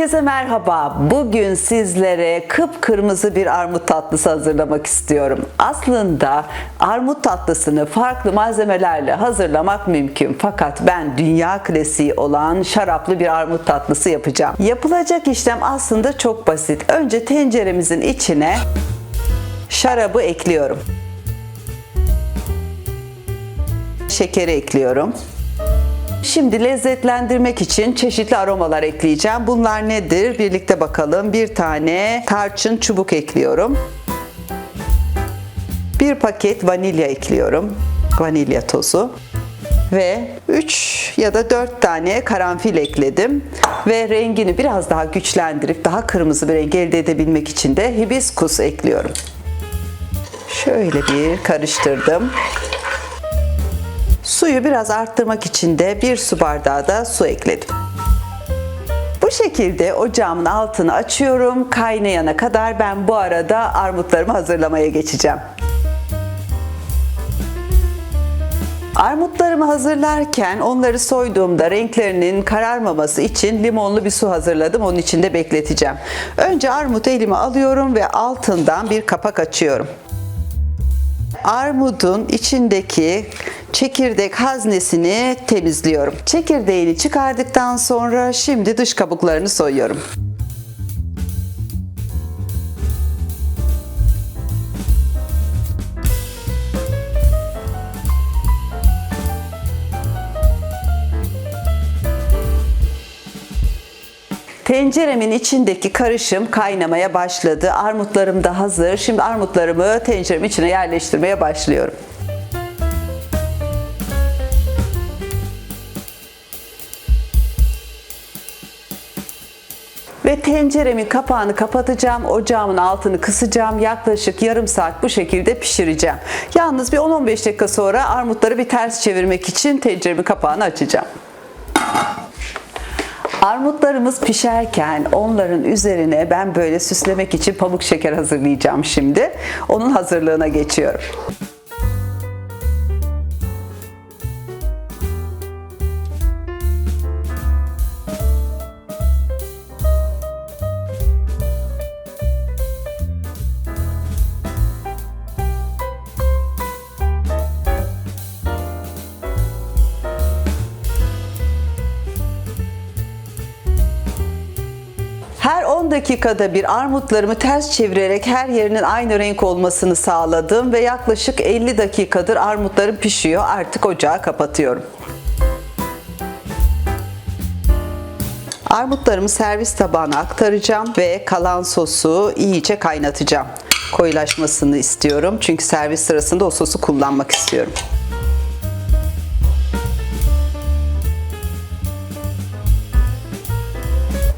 Herkese merhaba. Bugün sizlere kıpkırmızı bir armut tatlısı hazırlamak istiyorum. Aslında armut tatlısını farklı malzemelerle hazırlamak mümkün. Fakat ben dünya klasiği olan şaraplı bir armut tatlısı yapacağım. Yapılacak işlem aslında çok basit. Önce tenceremizin içine şarabı ekliyorum. Şekeri ekliyorum. Şimdi lezzetlendirmek için çeşitli aromalar ekleyeceğim. Bunlar nedir? Birlikte bakalım. Bir tane tarçın çubuk ekliyorum. Bir paket vanilya ekliyorum. Vanilya tozu. Ve 3 ya da 4 tane karanfil ekledim. Ve rengini biraz daha güçlendirip daha kırmızı bir renk elde edebilmek için de hibiskus ekliyorum. Şöyle bir karıştırdım. Suyu biraz arttırmak için de bir su bardağı da su ekledim. Bu şekilde ocağımın altını açıyorum. Kaynayana kadar ben bu arada armutlarımı hazırlamaya geçeceğim. Armutlarımı hazırlarken onları soyduğumda renklerinin kararmaması için limonlu bir su hazırladım. Onun içinde bekleteceğim. Önce armutu elime alıyorum ve altından bir kapak açıyorum. Armudun içindeki çekirdek haznesini temizliyorum. Çekirdeğini çıkardıktan sonra şimdi dış kabuklarını soyuyorum. Tenceremin içindeki karışım kaynamaya başladı. Armutlarım da hazır. Şimdi armutlarımı tenceremin içine yerleştirmeye başlıyorum. Ve tenceremin kapağını kapatacağım. Ocağımın altını kısacağım. Yaklaşık yarım saat bu şekilde pişireceğim. Yalnız bir 10-15 dakika sonra armutları bir ters çevirmek için tenceremin kapağını açacağım. Armutlarımız pişerken onların üzerine ben böyle süslemek için pamuk şeker hazırlayacağım şimdi. Onun hazırlığına geçiyorum. 10 dakikada bir armutlarımı ters çevirerek her yerinin aynı renk olmasını sağladım ve yaklaşık 50 dakikadır armutlarım pişiyor. Artık ocağı kapatıyorum. Armutlarımı servis tabağına aktaracağım ve kalan sosu iyice kaynatacağım. Koyulaşmasını istiyorum çünkü servis sırasında o sosu kullanmak istiyorum.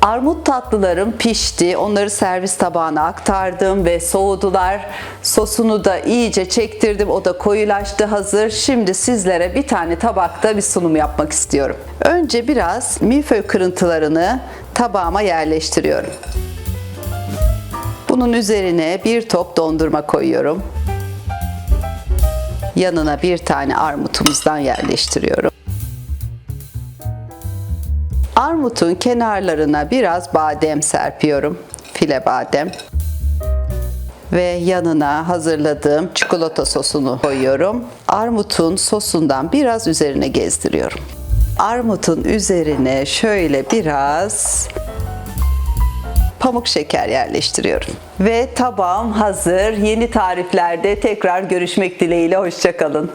Armut tatlılarım pişti. Onları servis tabağına aktardım ve soğudular. Sosunu da iyice çektirdim. O da koyulaştı hazır. Şimdi sizlere bir tane tabakta bir sunum yapmak istiyorum. Önce biraz milföy kırıntılarını tabağıma yerleştiriyorum. Bunun üzerine bir top dondurma koyuyorum. Yanına bir tane armutumuzdan yerleştiriyorum. Armutun kenarlarına biraz badem serpiyorum. File badem. Ve yanına hazırladığım çikolata sosunu koyuyorum. Armutun sosundan biraz üzerine gezdiriyorum. Armutun üzerine şöyle biraz pamuk şeker yerleştiriyorum. Ve tabağım hazır. Yeni tariflerde tekrar görüşmek dileğiyle. Hoşçakalın.